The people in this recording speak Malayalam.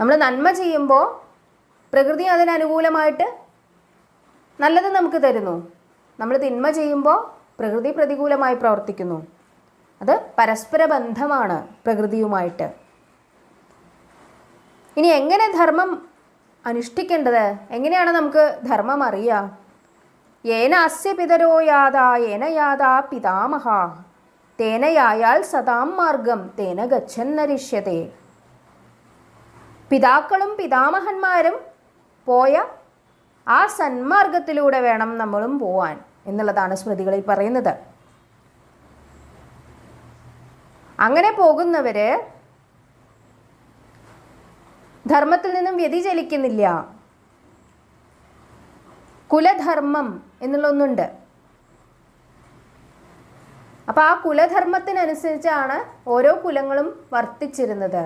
നമ്മൾ നന്മ ചെയ്യുമ്പോൾ പ്രകൃതി അതിനനുകൂലമായിട്ട് നല്ലത് നമുക്ക് തരുന്നു. നമ്മൾ തിന്മ ചെയ്യുമ്പോൾ പ്രകൃതി പ്രതികൂലമായി പ്രവർത്തിക്കുന്നു. അത് പരസ്പര ബന്ധമാണ് പ്രകൃതിയുമായിട്ട്. ഇനി എങ്ങനെ ധർമ്മം അനുഷ്ഠിക്കേണ്ടത്? എങ്ങനെയാണ് നമുക്ക് ധർമ്മം അറിയുക ഏന അസ്യ പിതരോ യാതാ ഏന യാതാ പിതാമഹ. തേനയായാൽ സദാം മാർഗം തേന ഗച്ഛന്നരിഷ്യത്തെ പിതാക്കളും പിതാമഹന്മാരും പോയ ആ സന്മാർഗത്തിലൂടെ വേണം നമ്മളും പോവാൻ എന്നുള്ളതാണ് സ്മൃതികളിൽ പറയുന്നത്. അങ്ങനെ പോകുന്നവര് ധർമ്മത്തിൽ നിന്നും വ്യതിചലിക്കുന്നില്ല കുലധർമ്മം എന്നുള്ള ഒന്നുണ്ട് അപ്പോൾ ആ കുലധർമ്മത്തിനനുസരിച്ചാണ് ഓരോ കുലങ്ങളും വർത്തിച്ചിരുന്നത്.